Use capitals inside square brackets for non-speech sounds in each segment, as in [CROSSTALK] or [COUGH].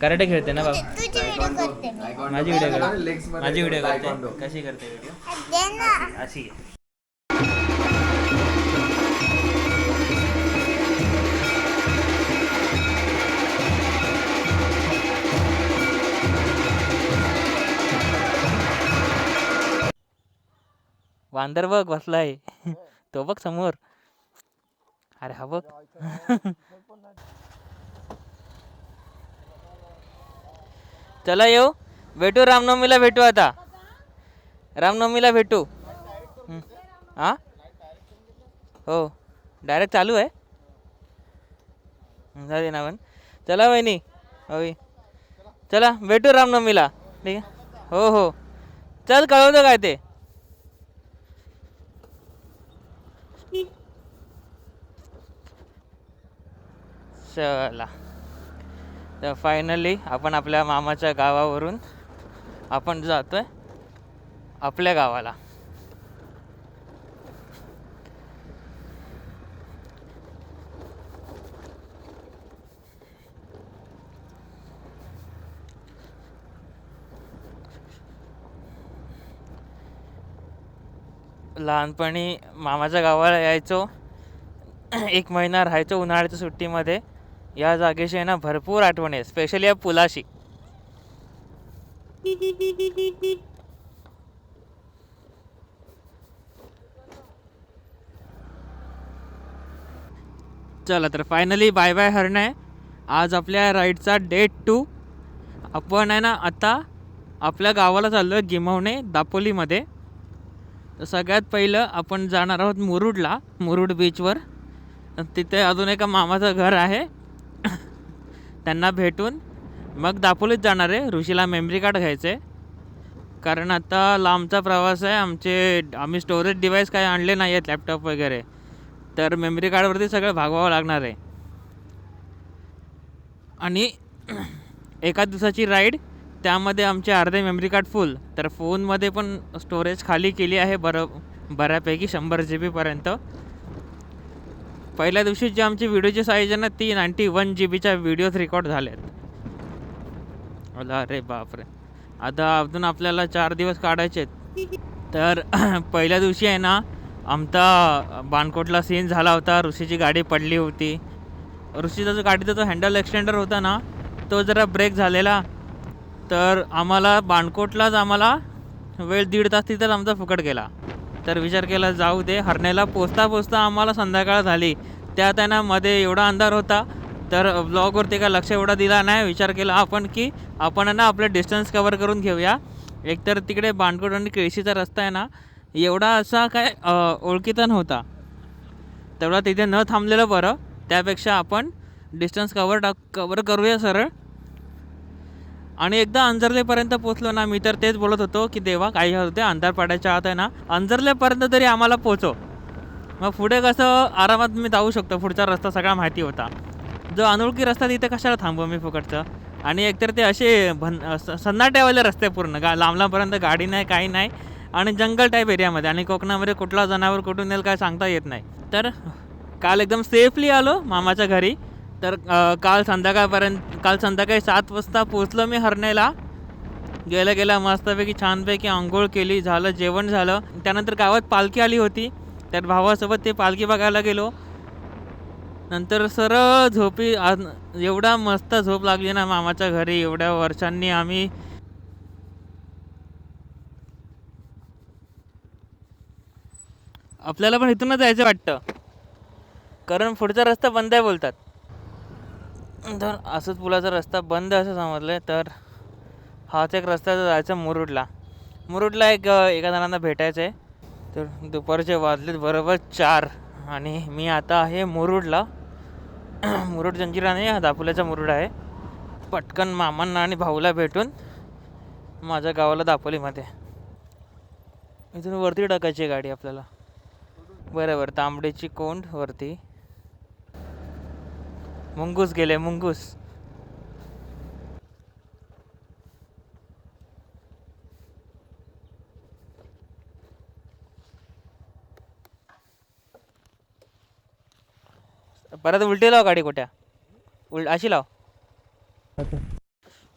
Karate खेळते ना बाबा? तुझी व्हिडिओ करते मी. माझी व्हिडिओ करते माझी व्हिडिओ. करते. कशी करते व्हिडिओ दे ना. अशी आहे. वांदर बघ बसलाय. तो बघ समोर. अरे हा बघ. [LAUGHS] चला येऊ. भेटू रामनवमीला भेटू आता. रामनवमीला भेटू. हां हा? हो. डायरेक्ट चालू आहे. झाले ना पण चला वहिनी. होई चला भेटू रामनवमीला. ठीक आहे? हो हो. चल कळवतो काय ते. चला. तर फायनली आपण आपल्या मामाच्या गावावरून आपण जातोय आपल्या गावाला. लहानपणी मामाच्या गावाला यायचो. एक महिना राहायचो उन्हाळ्याच्या सुट्टीमध्ये. या जागेशी आहे ना भरपूर आठवण आहे स्पेशली या पुलाशी. चला तर फायनली बाय बाय हरणं. आज आपल्या राईडचा डेट टू आपण आहे ना आता आपल्या गावाला चाललो आहे गिमवणे दापोलीमध्ये. तर सगळ्यात पहिलं आपण जाणार आहोत मुरुडला मुरुड बीचवर तिथे अजून एका मामाचं घर आहे. त्यांना भेटून मग दापोलीत जाणार आहे. ऋषीला मेमरी कार्ड घ्यायचं आहे कारण आता लांबचा प्रवास आहे. आमचे आम्ही स्टोरेज डिवाईस काय आणले नाही आहेत लॅपटॉप वगैरे. तर मेमरी कार्डवरती सगळं भागवावं लागणार आहे. आणि [CLEARS THROAT] एका दिवसाची राईड त्यामध्ये आमचे अर्धे मेमरी कार्ड फुल तर फोनमध्ये पण स्टोरेज खाली केली आहे. बरं बऱ्यापैकी शंभर जी बीपर्यंत पहिल्या दिवशी जी आमची व्हिडिओची साईज आहे ना ती नाईन्टी वन जी बीच्या व्हिडिओज रेकॉर्ड झाल्यात अरे बापरे. आता अजून आपल्याला चार दिवस काढायचे आहेत तर [CLEARS THROAT] पहिल्या दिवशी आहे ना आमचा बाणकोटला सीन झाला होता. ऋषीची गाडी पडली होती. ऋषीचा जो गाडीचा जो हँडल एक्सटेंडर होता ना तो जरा ब्रेक झालेला. तर आम्हाला बाणकोटलाच आम्हाला वेळ दीड तास तिथेच आमचा फुकट गेला. तर विचार केला जाऊ दे हरणेला पोचता पोचता आम्हाला संध्याकाळ झाली. त्यात आहे ना मध्ये एवढा अंधार होता. तर ब्लॉगवरती काय लक्ष एवढा दिला नाही. विचार केला आपण की आपण ना आपलं डिस्टन्स कवर करून घेऊया. एकतर तिकडे बांडकोट आणि केळशीचा रस्ता आहे ना एवढा असा काय ओळखीचा नव्हता. तेवढा तिथे न थांबलेलं बरं. त्यापेक्षा आपण डिस्टन्स कवर टाक कवर करूया सरळ. आणि एकदा अंजरलेपर्यंत पोचलो ना मी तर तेच बोलत होतो की देवा काही होते अंधार पाडायच्या आत आहे ना अंजरलेपर्यंत तरी आम्हाला पोचव मग पुढे कसं आरामात मी जाऊ शकतो. पुढचा रस्ता सगळा माहिती होता. जो अनोळखी रस्ता तिथे कशाला थांबू मी फुकटचं? आणि एकतर ते असे भन सन्नाट्यावाले रस्ते पूर्ण गा लांब लांबपर्यंत गाडी नाही काही नाही आणि जंगल टाईप एरियामध्ये आणि कोकणामध्ये कुठला जनावर कुठून येईल काय सांगता येत नाही. तर काल एकदम सेफली आलो मामाच्या घरी. तर काल संध्याकाळपर्यंत काल संध्याकाळी सात वाजता पोचलो मी हरण्याला. गेल्या गेल्या मस्तपैकी छानपैकी आंघोळ केली झालं जेवण झालं. त्यानंतर गावात पालखी आली होती. तर भावासोबत ते पालखी बघायला गेलो. नंतर सरळ झोपी आज एवढा मस्त झोप लागली ना मामाच्या घरी एवढ्या वर्षांनी आम्ही. आपल्याला पण इथूनच जायचं वाटतं. कारण पुढचा रस्ता बंद आहे बोलतात. तर असंच पुलाचा रस्ता बंद असं समजलं आहे तर हाच एक रस्ता जायचा मुरुडला. मुरुडला एक एका जणांना भेटायचं आहे तर दुपारचे वाजलेत बरोबर चार आणि मी आता आहे मुरुडला. [CLEARS THROAT] मुरुड जंजिरा नाही हा दापोल्याचा मुरुड आहे. पटकन मामांना आणि भाऊला भेटून माझ्या गावाला दापोलीमध्ये. इथून वरती टाकायची आहे गाडी आपल्याला. बरोबर तांबडीची कोंड वरती. मुंगूस गेले मुंगूस. परत उलटी लाव गाडी कुठ्या उल अशी लाव.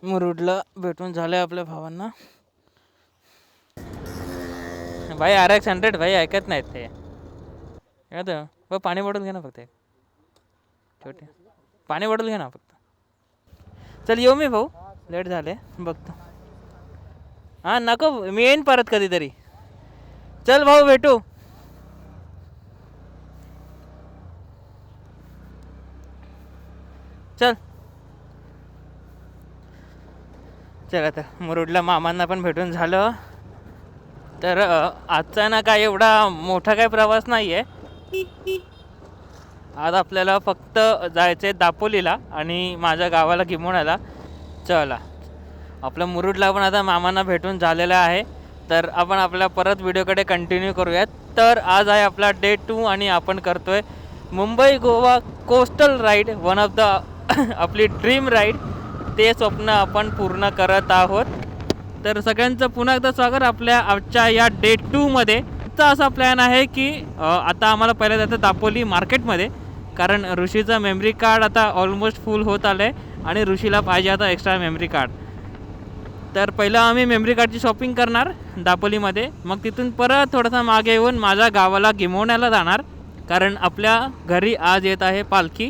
मुरुडला भेटून झालं आपल्या भावांना. भाई आर एक्स हंड्रेड भाई ऐकत नाहीत ते. पाणी बॉटल घे ना फक्त छोटे. पाणी बॉटल घे ना फक्त. चल येऊ मी भाऊ. लेट झाले. बघतो. हां नको मी येईन परत कधीतरी. चल भाऊ भेटू. चल. चल आता मुरुडला मामांना पण भेटून झालं. तर आजचा ना काय एवढा मोठा काय प्रवास नाही आहे आज आपल्याला फक्त जायचं आहे दापोलीला आणि माझ्या गावाला किमोण्याला. चला. आपलं मुरुडला पण आता मामांना भेटून झालेलं आहे. तर आपण आपल्या परत व्हिडिओकडे कंटिन्यू करूयात. तर आज आहे आपला डे टू आणि आपण करतोय Mumbai Goa coastal ride one of the आपली ड्रीम राईड ते स्वप्न आपण पूर्ण करत आहोत. तर सगळ्यांचं पुन्हा एकदा स्वागत आपल्या आजच्या या डे टूमध्ये तर असा प्लॅन आहे की आता आम्हाला पहिलं जायचं दापोली मार्केटमध्ये कारण ऋषीचं मेमरी कार्ड आता ऑलमोस्ट फुल होत आलं आहे आणि ऋषीला पाहिजे आता एक्स्ट्रा मेमरी कार्ड तर पहिलं आम्ही मेमरी कार्डची शॉपिंग करणार दापोलीमध्ये. मग तिथून परत थोडंसं मागे येऊन माझ्या गावाला गिमवण्याला जाणार. कारण आपल्या घरी आज येत आहे पालखी.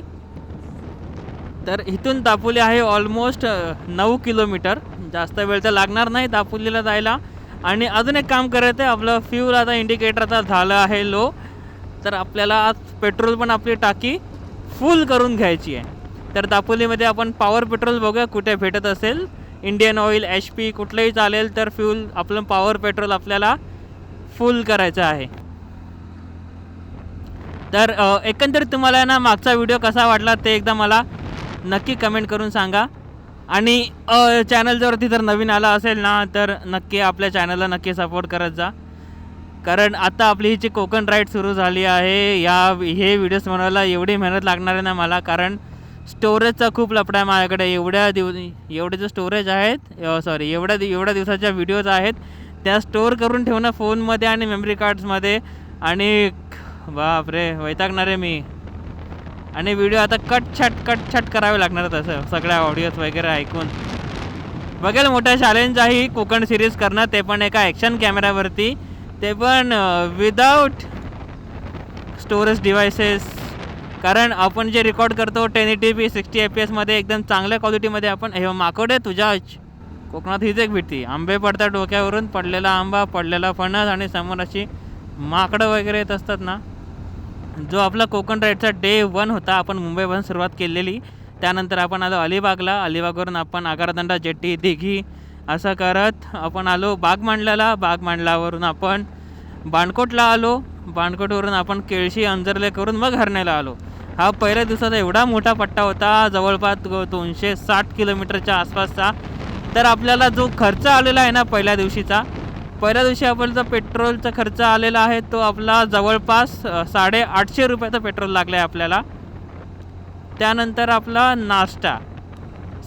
तर इथून दापोली आहे ऑलमोस्ट नऊ किलोमीटर. जास्त वेळ तर लागणार नाही दापोलीला जायला. आणि अजून एक काम करायचं आहे आपलं फ्यूल आता इंडिकेटर आता झालं आहे लो तर आपल्याला आज पेट्रोल पण आपली टाकी फुल करून घ्यायची आहे. तर दापोलीमध्ये आपण पॉवर पेट्रोल बघूया कुठे भेटत असेल. इंडियन ऑइल एच पी कुठलंही चालेल तर फ्यूल आपलं पॉवर पेट्रोल आपल्याला फुल करायचं आहे. तर एकंदरीत तुम्हाला ना मागचा व्हिडिओ कसा वाटला ते एकदा मला नक्की कमेंट करून सांगा. आणि चॅनल जर जर नवीन आला असेल ना तर नक्की आपल्या चॅनलला नक्की सपोर्ट करत जा. कारण आता आपली ही जी कोकण राईड सुरू झाली आहे या हे व्हिडिओज बनवायला एवढी मेहनत लागणार आहे ना मला कारण स्टोरेजचा खूप लफडा आहे माझ्याकडे. एवढ्या दिव एवढे जे स्टोरेज आहेत सॉरी एवढ्या दि एवढ्या दिवसाच्या व्हिडिओज आहेत त्या स्टोअर करून ठेवणं फोनमध्ये आणि मेमरी कार्ड्समध्ये आणि बापरे वैतागणार आहे मी. आणि व्हिडिओ आता कट छट कट छट करावे लागणार तसं सगळ्या ऑडिओज वगैरे ऐकून. बघेल मोठा चॅलेंज आहे कोकण सिरीज करणं ते पण एका ॲक्शन कॅमेऱ्यावरती ते पण विदाऊट स्टोरेज डिव्हायसेस कारण आपण जे रेकॉर्ड करतो ten eighty P sixty F P एसमध्ये एकदम चांगल्या क्वालिटीमध्ये आपण हे माकोडे तुझ्या कोकणात हीच एक भीती. आंबे पडतात डोक्यावरून पडलेला आंबा पडलेला फणस आणि समोर अशी माकडं वगैरे येत असतात ना. जो आपला कोकण राईडचा डे वन होता आपण मुंबईपासून सुरुवात केलेली. त्यानंतर आपण आलो अलिबागला. अलिबागवरून आपण आगारदंडा जेट्टी दिघी असं करत आपण आलो बागमांडल्याला. बागमांडलावरून आपण बाणकोटला आलो. बाणकोटवरून आपण केळशी अंजरले करून मग हरण्याला आलो. हा पहिल्या दिवसाचा एवढा मोठा पट्टा होता. जवळपास दोनशे साठ किलोमीटरच्या आसपासचा. तर आपल्याला जो खर्च आलेला आहे ना पहिल्या दिवशीचा पहिल्या दिवशी आपल्याला जो पेट्रोलचा खर्च आलेला आहे तो आपला जवळपास साडे साडेआठशे रुपयाचा पेट्रोल लागला आहे आपल्याला. त्यानंतर आपला नाश्ता.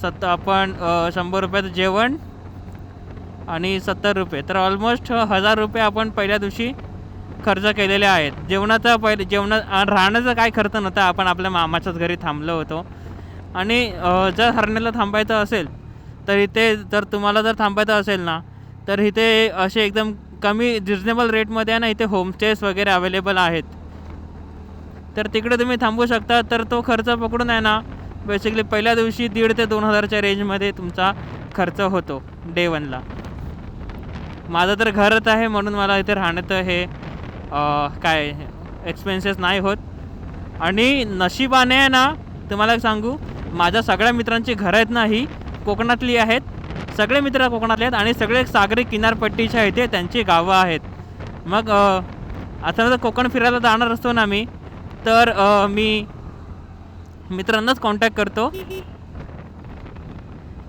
सत आपण शंभर रुपयाचं जेवण आणि सत्तर रुपये. तर ऑलमोस्ट हजार रुपये आपण पहिल्या दिवशी खर्च केलेले आहेत. जेवणाचा पहिले जेवणा राहण्याचा काय खर्च नव्हता. आपण आपल्या मामाच्याच घरी थांबलो होतो. आणि जर हरण्याला थांबायचं असेल तर इथे जर तुम्हाला जर थांबायचं असेल ना तर इथे असे एकदम कमी रिजनेबल रेटमध्ये आहे ना इथे होमस्टेज वगैरे अवेलेबल आहेत. तर तिकडे तुम्ही थांबू शकता. तर तो खर्च पकडून आहे ना बेसिकली पहिल्या दिवशी दीड ते दोन हजारच्या रेंजमध्ये तुमचा खर्च होतो डे वनला माझं तर घरच आहे म्हणून मला इथे राहण्याचं हे काय एक्सपेन्सेस नाही होत. आणि नशिबाने आहे ना तुम्हाला सांगू माझ्या सगळ्या मित्रांची घरं आहेत ना ही कोकणातली आहेत. सगळे मित्र कोकणातले आहेत आणि सगळे सागरी किनारपट्टीच्या इथे त्यांची गावं आहेत. मग आता जर कोकण फिरायला जाणार असतो ना मी तर मी मित्रांनाच कॉन्टॅक्ट करतो.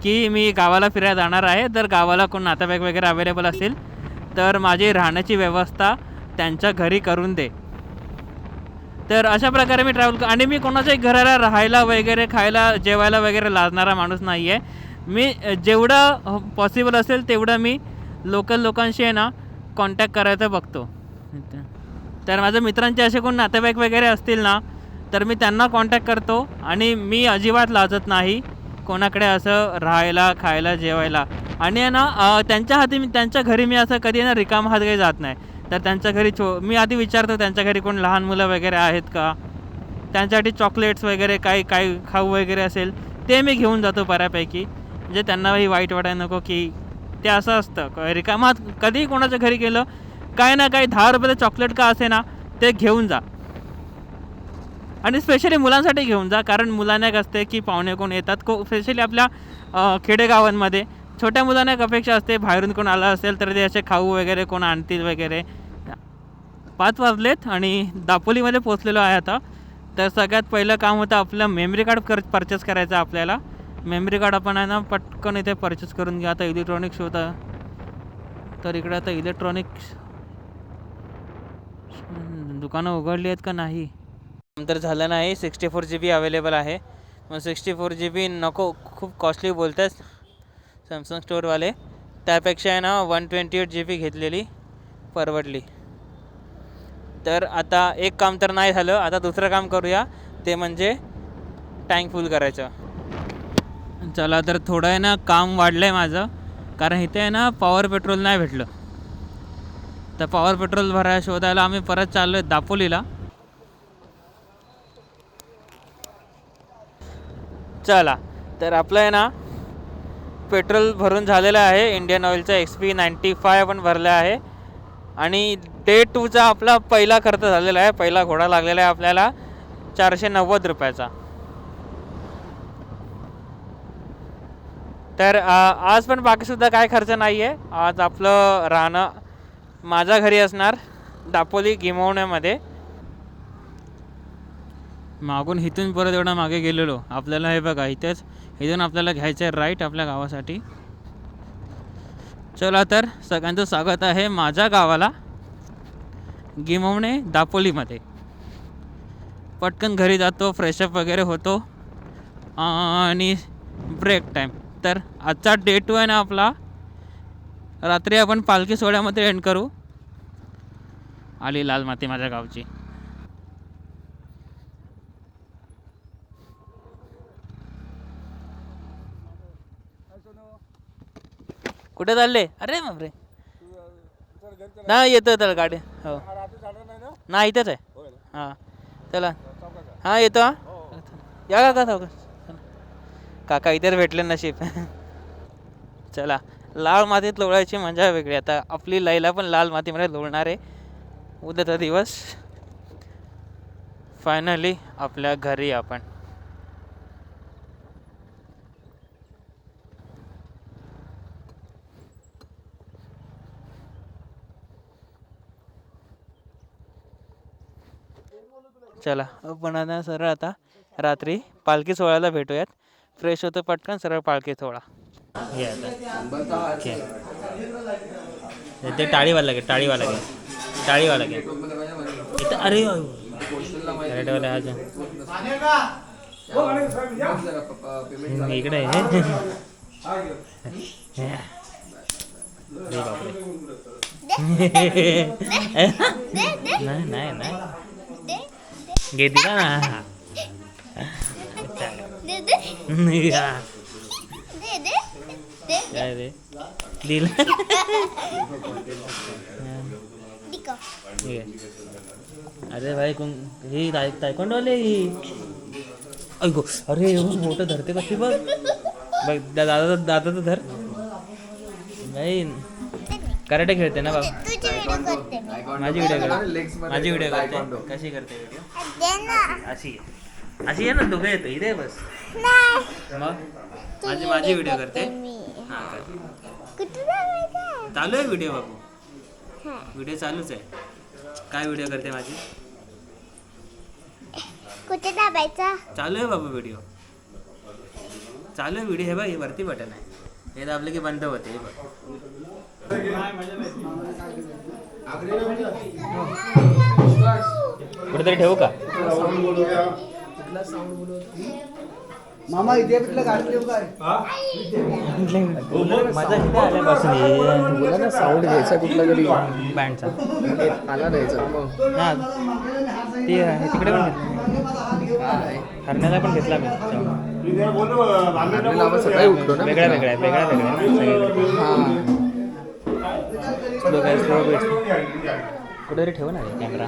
की मी गावाला फिरायला जाणार आहे. तर गावाला कोण नातेवाईक वगैरे अवेलेबल असेल तर माझी राहण्याची व्यवस्था त्यांच्या घरी करून दे. तर अशा प्रकारे मी ट्रॅव्हल आणि मी कोणाच्याही घराला राहायला वगैरे खायला जेवायला वगैरे लाजणारा माणूस नाही आहे मी जेवढं पॉसिबल असेल तेवढं मी लोकल लोकांशी आहे ना कॉन्टॅक्ट करायचं बघतो. तर माझ्या मित्रांचे असे कोण नातेवाईक वगैरे असतील ना तर मी त्यांना कॉन्टॅक्ट करतो आणि मी अजिबात लाजत नाही. कोणाकडे असं राहायला खायला जेवायला? आणि आहे ना त्यांच्या हाती मी त्यांच्या घरी मी असं कधी आहे ना रिकाम हात काही जात नाही. तर त्यांच्या घरी छो मी आधी विचारतो त्यांच्या घरी कोण लहान मुलं वगैरे आहेत का? त्यांच्यासाठी चॉकलेट्स वगैरे काही काही खाऊ वगैरे असेल ते मी घेऊन जातो बऱ्यापैकी. म्हणजे त्यांनाही वाईट वाटायला नको की ते असं असतं. रिकामात कधीही कोणाच्या घरी गेलं काय ना काही दहा रुपयाचं चॉकलेट का असे ना ते घेऊन जा. आणि स्पेशली मुलांसाठी घेऊन जा कारण मुलांना एक असते की पाहुणे कोण येतात. को स्पेशली आपल्या खेडेगावांमध्ये छोट्या मुलांना एक अपेक्षा असते बाहेरून कोण आला असेल तर ते असे खाऊ वगैरे कोण आणतील वगैरे. पाच वाजलेत आणि दापोलीमध्ये पोचलेलो आहे आता. तर सगळ्यात पहिलं काम होतं आपलं मेमरी कार्ड कर परचेस करायचं आपल्याला. मेमरी कार्ड आपण आहे ना पटकन इथे परचेस करून घ्या. आता इलेक्ट्रॉनिक्स होतं. तर इकडे आता इलेक्ट्रॉनिक्स दुकानं उघडली आहेत का नाही? तर झालं नाही sixty four G B available आहे. मग सिक्स्टी फोर जी बी नको खूप कॉस्टली बोलतात सॅमसंग स्टोअरवाले त्यापेक्षा आहे ना one twenty eight G B घेतलेली परवडली. तर आता एक काम तर नाही झालं आता दुसरं काम करूया. ते म्हणजे टँक फुल करायचं. चला तर थोडं आहे ना काम वाढलं आहे माझं. कारण इथे आहे ना पॉवर पेट्रोल नाही भेटलं. तर पॉवर पेट्रोल भरायला शोधायला आम्ही परत चाललो आहे दापोलीला. चला तर आपलं आहे ना पेट्रोल भरून झालेलं आहे. इंडियन ऑइलचं एक्स पी नाईन्टी फाय पण भरलं आहे. आणि डे टूचा आपला पहिला खर्च झालेला आहे. पहिला घोडा लागलेला आहे आपल्याला चारशे नव्वद रुपयाचा. तर आज पण बाकीसुद्धा काय खर्च नाही आहे आज आपलं राहणं माझ्या घरी असणार दापोली गिमवण्यामध्ये. मागून इथून परत एवढा मागे गेलेलो. आपल्याला हे बघा इथेच इथून आपल्याला घ्यायचं आहे राईट आपल्या गावासाठी. चला तर सगळ्यांचं स्वागत आहे माझ्या गावाला गिमवणे दापोलीमध्ये. पटकन घरी जातो फ्रेशअप वगैरे होतो आणि ब्रेक टाईम तर आजचा डे टू आहे ना आपला रात्री आपण पालखी सोहळ्यामध्ये एंड करू. आली लाल माती माझ्या गावची. कुठे चालले? अरे बापरे. नाही येतो तर गाडी. हो. नाही इथेच आहे. हां. चला. हां येतो या काका चौकस काका इथेच भेटले नशीब. चला. लाल मातीत लोळायची मजा वेगळी. आता आपली लयला पण लाल मातीमध्ये लोळणार आहे. उद्याचा दिवस. फायनली आपल्या घरी आपण. चला. आपण आता सरळ आता रात्री पालखी सोहळ्याला भेटूयात. फ्रेश होतं पटकन सरळ पालखी सोहळा. हे आता. ते टाळीवाला घे टाळीवाला घे. टाळीवाला घे. इथं अरे हा. इकडे. [LAUGHS] [LAUGHS] नाही नाही नाही. घे दिला ना. काय रे? दिला. अरे भाई कोण ही ताय तायकोंडवाले ही. ऐको अरे एवढं मोठं धरते कशी बघ. बघ दादा दादा तर धर. नाही. कराटे खेळते ना बाबा? माझी व्हिडिओ करते. माझी व्हिडिओ करते. कशी करते व्हिडिओ अशी आहे. अशी. आहे ना दोघे येतो. इथे बस. मग? माझी माझी व्हिडिओ करते. हा कर चालू आहे व्हिडिओ बाबू. व्हिडिओ चालूच आहे. काय व्हिडिओ करते माझी? कुठे दाबायचा? चालू आहे बाबू व्हिडिओ चालू आहे व्हिडिओ हे बघ हे वरती बटन आहे. हे दाबलं की बंद होते हे बघ. कुठेतरी ठेवू का? मामा गाडी काय? माझा इथे आल्यापासून बोला ना साऊंड घ्यायचा कुठला तरी बँडचा आला द्यायचा. मग हा ते आहे, तिकडे पण घेतलं. हरण्याला पण घेतला मी. आपल्याला आपण सकाळी उठलो ना वेगळ्या वेगळ्या वेगळ्या वेगळ्या सगळीकडे. हा. कुठेतरी ठेव ना कॅमेरा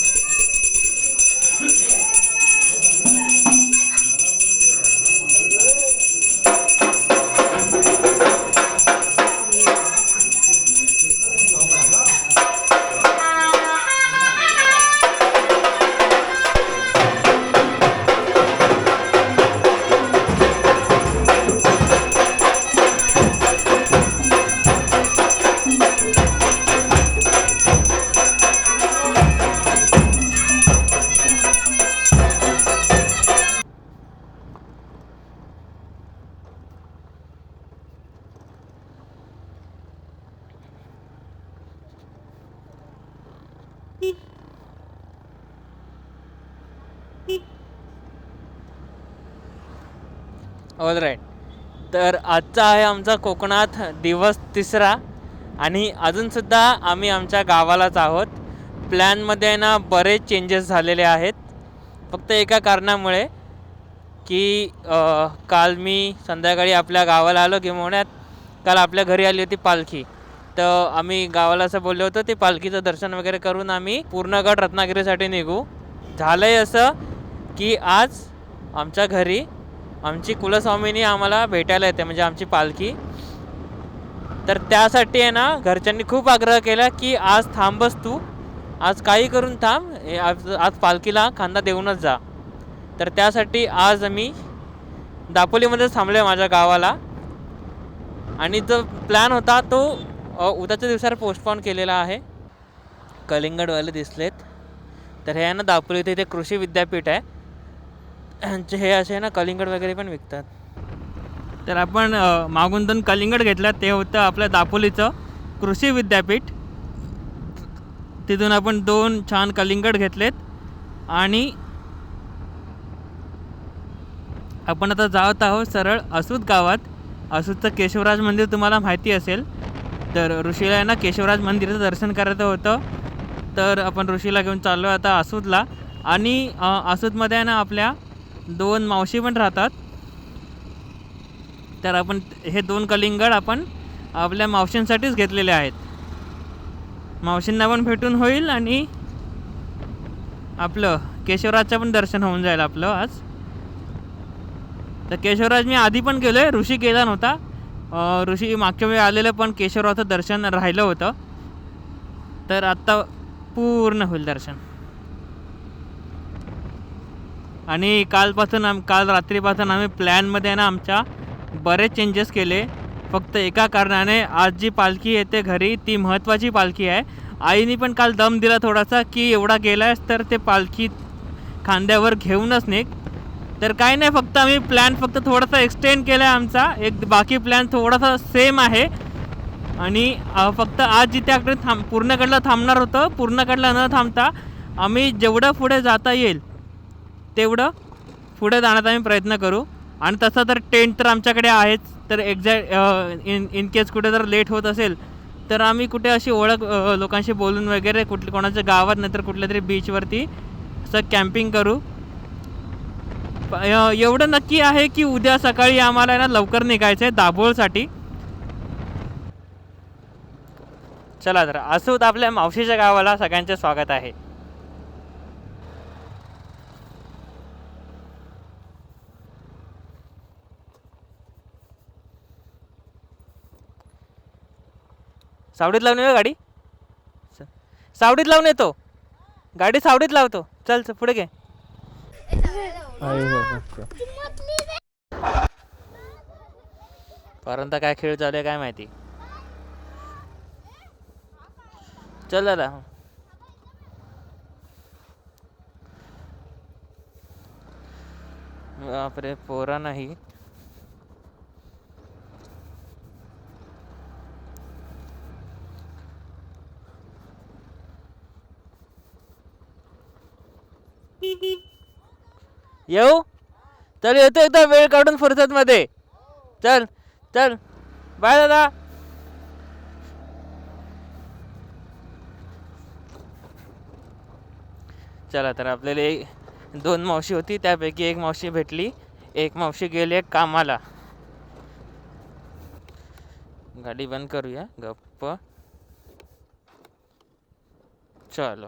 ऑल राईट तर आजचा आहे आमचा कोकणात दिवस तिसरा आणि अजूनसुद्धा आम्ही आमच्या गावालाच आहोत. प्लॅनमध्ये आहे ना बरेच चेंजेस झालेले आहेत. फक्त एका कारणामुळे की आ, काल मी संध्याकाळी आपल्या गावाला आलो की म्हणण्यात काल आपल्या घरी आली होती पालखी. तर आम्ही गावाला असं बोललो होतो ते पालखीचं दर्शन वगैरे करून आम्ही पूर्णगड रत्नागिरीसाठी निघू. झालं आहे असं की आज आमच्या घरी आमची कुलस्वामिनी आम्हाला भेटायला येते म्हणजे आमची पालखी. तर त्यासाठी आहे ना घरच्यांनी खूप आग्रह केला की आज थांबस तू. आज काही करून थांब आज आज पालखीला खांदा देऊनच जा. तर त्यासाठी आज आम्ही दापोलीमध्येच थांबलो आहे माझ्या गावाला. आणि जो प्लॅन होता तो उद्याच्या दिवसावर पोस्टपॉन केलेला आहे. कलिंगडवाले दिसलेत. तर हे आहे ना दापोली इथे इथे कृषी विद्यापीठ आहे. हे असे ना कलिंगड वगैरे पण विकतात. तर आपण मागून दोन कलिंगड घेतलं ते होतं आपल्या दापोलीचं कृषी विद्यापीठ. तिथून आपण दोन छान कलिंगड घेतलेत. आणि आपण आता जात आहोत सरळ असूद गावात. असूदचं केशवराज मंदिर तुम्हाला माहिती असेल. तर ऋषीला आहे ना केशवराज मंदिराचं दर्शन करायचं होतं. तर आपण ऋषीला घेऊन चाललो आहे आता असूतला. आणि असूतमध्ये आहे ना आपल्या दोन मावशी पण राहतात. तर आपण हे दोन कलिंगड आपण आपल्या मावशींसाठीच घेतलेले आहेत. मावशींना पण भेटून होईल आणि आपलं केशवराजचं पण दर्शन होऊन जाईल आपलं आज. तर केशवराज मी आधी पण गेलो आहे ऋषी गेला नव्हता. ऋषी मागच्या वेळी आलेलं पण केशवराचं दर्शन राहिलं होतं. तर आत्ता पूर्ण होईल दर्शन. आणि कालपासून आम काल रात्रीपासून आम्ही प्लॅनमध्ये आहे ना आमच्या बरेच चेंजेस केले. फक्त एका कारणाने आज जी पालखी येते घरी ती महत्त्वाची पालखी आहे. आईने पण काल दम दिला थोडासा की एवढा गेलायस तर ते पालखी खांद्यावर घेऊनच निघ. तर काही नाही फक्त आम्ही प्लॅन फक्त थोडासा एक्सटेंड केला आहे आमचा. एक बाकी प्लॅन थोडासा सेम आहे. आणि फक्त आज जिथे थांब पूर्णकडला थांबणार होतं पूर्णकडला न थांबता आम्ही जेवढं पुढे जाता येईल तेवढं पुढे जाण्याचा आम्ही प्रयत्न करू. आणि तसं तर टेंट तर आमच्याकडे आहेच. तर एक्झॅक्ट इन इन केस कुठे जर लेट होत असेल तर आम्ही कुठे अशी ओळख लोकांशी बोलून वगैरे कुठल्या कोणाच्या गावात नाहीतर कुठल्या तरी बीचवरती असं कॅम्पिंग करू. प- एवढं नक्की आहे की उद्या सकाळी आम्हाला ना लवकर निघायचं आहे दाभोळसाठी. चला तर असोत आपल्या मावशीच्या गावाला सगळ्यांचे स्वागत आहे. सावडीत लावून येऊ गाडी. सावडीत लावून येतो. गाडी सावडीत लावतो. चल चल पुढे घे. पर्यंत काय खेळ चालू आहे काय माहिती? चल दादा. बापरे पोरा नाही. येऊ? चल येतो एकदा वेळ काढून फुरसत मध्ये चल चल. बाय दादा. चला तर आपल्याला एक दोन मावशी होती त्यापैकी एक मावशी भेटली. एक मावशी गेली एक कामाला. गाडी बंद करूया गप्प. चलो.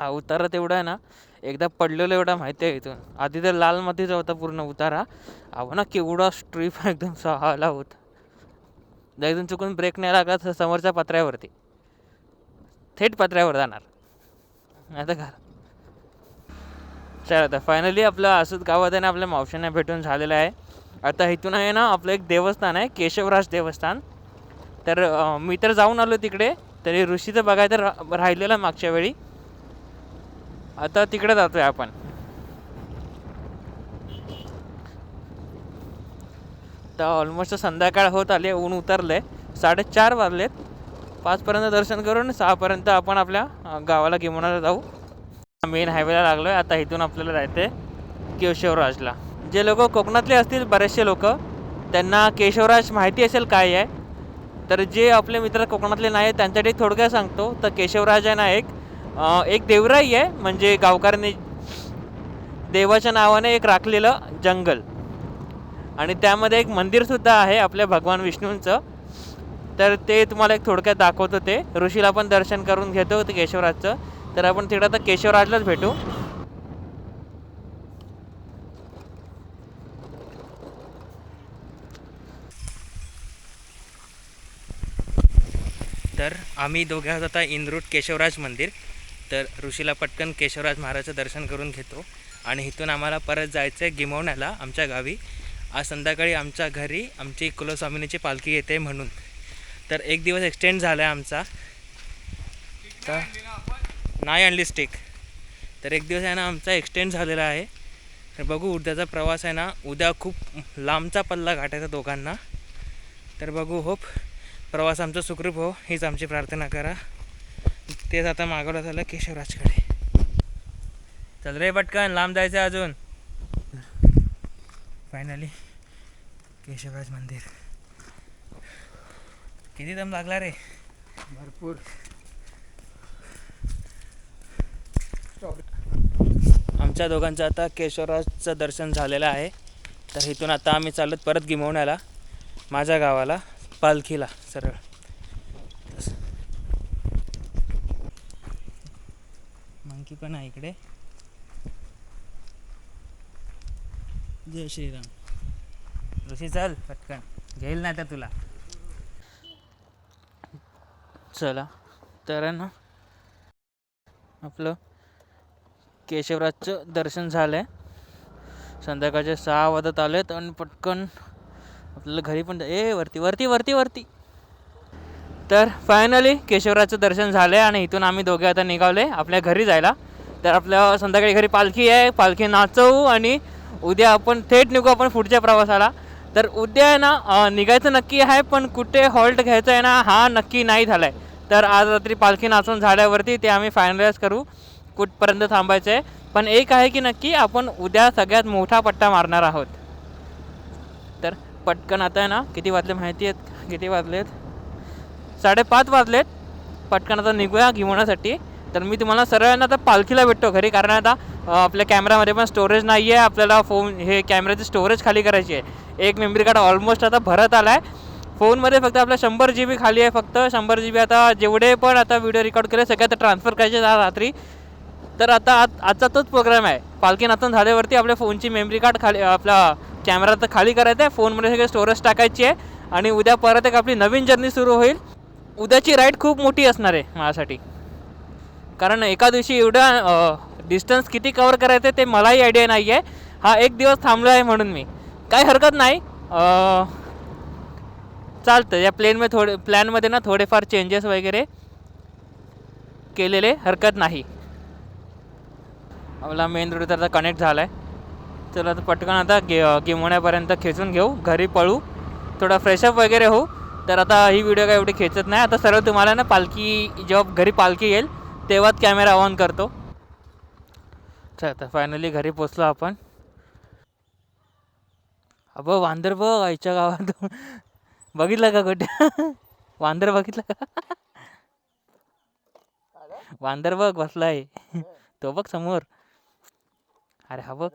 हा उतारा तेवढा आहे ना एकदा पडलेलो एवढा माहिती आहे इथून. आधी तर लाल मातीचा होता पूर्ण उतारा. अहो ना केवढा स्ट्रीप एकदम सहाला होता. एकदम इथून चुकून ब्रेक नाही लागला तर समोरच्या पत्र्यावरती. थेट पत्र्यावर जाणार. आता का चला आता फायनली आपलं असंच गावात आहे ना आपल्या मावशांना भेटून झालेलं आहे. आता इथून आहे ना आपलं एक देवस्थान आहे केशवराज देवस्थान. तर मी तर जाऊन आलो तिकडे. तरी ऋषीचं बघायचं रा राहिलेलं मागच्या वेळी. आता तिकडे जातोय आपण. तर ऑलमोस्ट संध्याकाळ होत आली ऊन उतरले साडेचार वाजलेत. पाचपर्यंत दर्शन करून सहापर्यंत आपण आपल्या गावाला गिमोणाला जाऊ. मेन हायवेला लागलो आहे आता इथून आपल्याला जायचं आहे केशवराजला. जे लोक कोकणातले असतील बरेचसे लोक त्यांना केशवराज माहिती असेल काय आहे. तर जे आपले मित्र कोकणातले नाही त्यांच्यासाठी थोडक्यात सांगतो. तर केशवराज आहे ना एक एक देवराई आहे म्हणजे गावकऱ्यांनी देवाच्या नावाने एक राखलेलं जंगल. आणि त्यामध्ये एक मंदिरसुद्धा आहे आपल्या भगवान विष्णूंचं. तर ते तुम्हाला एक थोडक्यात दाखवतो ते. ऋषीला पण दर्शन करून घेतो ते केशवराजचं. तर आपण तिकडं आता केशवराजलाच भेटू. तर आम्ही दोघे आहोत आता इंद्रूट केशवराज मंदिर. तर ऋषीला पटकन केशवराज महाराजचं दर्शन करून घेतो. आणि इथून आम्हाला परत जायचं आहे गिमवण्याला आमच्या गावी. आज संध्याकाळी आमच्या घरी आमची कुलस्वामिनीची पालखी येते म्हणून. तर एक दिवस एक्सटेंड झाला आहे आमचा. तर नाही आणली स्टिक तर एक दिवस आहे ना आमचा एक्सटेंड झालेला आहे. तर बघू उद्याचा प्रवास आहे ना उद्या खूप लांबचा पल्ला गाठायचा दोघांना. तर बघू होप. प्रवास आमचा सुखरूप हो. हीच आमची प्रार्थना करा. तेच आता मागवलं झालं केशवराजकडे चल रे पटकन लांब जायचं आहे अजून. फायनली केशवराज मंदिर. किती दम लागला रे? भरपूर. आमच्या दोघांचं आता केशवराजचं दर्शन झालेलं आहे. तर इथून आता आम्ही चालत परत गिमवण्याला माझ्या गावाला पालखीला सरळ. पण आहे इकडे. जय श्रीराम. ऋषी चल पटकन. घेईल नाही तर तुला. चला तर ना आपलं केशवराजचं दर्शन झालं आहे संध्याकाळचे सहा वाजत आलेत आणि पटकन आपल्याला घरी पण ए वरती वरती वरती वरती. तर फायनली केशवराजचं दर्शन झालं आहे आणि इथून आम्ही दोघे आता निघाले आपल्या घरी जायला. तर आपल्या संध्याकाळी घरी पालखी आहे. पालखी नाचवू आणि उद्या आपण थेट निघू आपण पुढच्या प्रवासाला. तर उद्या आहे ना निघायचं नक्की आहे पण कुठे हॉल्ट घ्यायचं आहे ना हा नक्की नाही झाला आहे तर आज रात्री पालखी नाचून झाल्यावरती ते आम्ही फायनलाइज करू. कुठपर्यंत थांबायचं आहे पण एक आहे की नक्की आपण उद्या सगळ्यात मोठा पट्टा मारणार आहोत. तर पटकन आता आहे ना किती वाजले माहिती आहेत? किती वाजलेत? साडेपाच वाजलेत. पटकन आता निघूया घेऊण्यासाठी. तर मी तुम्हाला सरळ ना आता पालखीला भेटतो घरी कारण आता आपल्या कॅमेरामध्ये पण स्टोरेज नाही आहे आपल्याला फोन हे कॅमेऱ्याची स्टोरेज खाली करायची आहे. एक मेमरी कार्ड ऑलमोस्ट आता भरत आला आहे फोनमध्ये फक्त आपला शंभर जी बी खाली आहे फक्त. शंभर जी बी आता जेवढे पण आता व्हिडिओ रेकॉर्ड केले सगळे आता ट्रान्सफर करायचे रात्री. तर आता आज आजचा तोच प्रोग्राम आहे. पालखी नातून झाल्यावरती आपल्या फोनची मेमरी कार्ड खाली आपला कॅमेरा तर खाली करायचा आहे. फोनमध्ये सगळे स्टोरेज टाकायची आहे. आणि उद्या परत एक आपली नवीन जर्नी सुरू होईल. उद्याची राईड खूप मोठी असणार आहे माझ्यासाठी. कारण एका दिवशी एवढं डिस्टन्स किती कवर करायचं ते मलाही आयडिया नाही आहे हा एक दिवस थांबलो आहे म्हणून मी. काही हरकत नाही. चालतं या प्लेनमध्ये थोडे प्लॅनमध्ये ना थोडेफार चेंजेस वगैरे केलेले हरकत नाही. आपला मेन रोड तर आता कनेक्ट झाला आहे चला आता पटकन आता गे गिमवण्यापर्यंत खेचून घेऊ. घरी पळू. थोडा फ्रेशअप वगैरे होऊ. तर आता ही व्हिडिओ काय एवढी खेचत नाही. आता सरळ तुम्हाला ना पालखी जेव्हा घरी पालखी येईल तेव्हाच कॅमेरा ऑन करतो. आता फायनली घरी पोचलो आपण. अबो वांदर बघ आईच्या गावात. बघितलं का कुठे? वांदर बघितलं का? वांदर बघ बसलाय. तो बघ समोर. अरे हा बघ.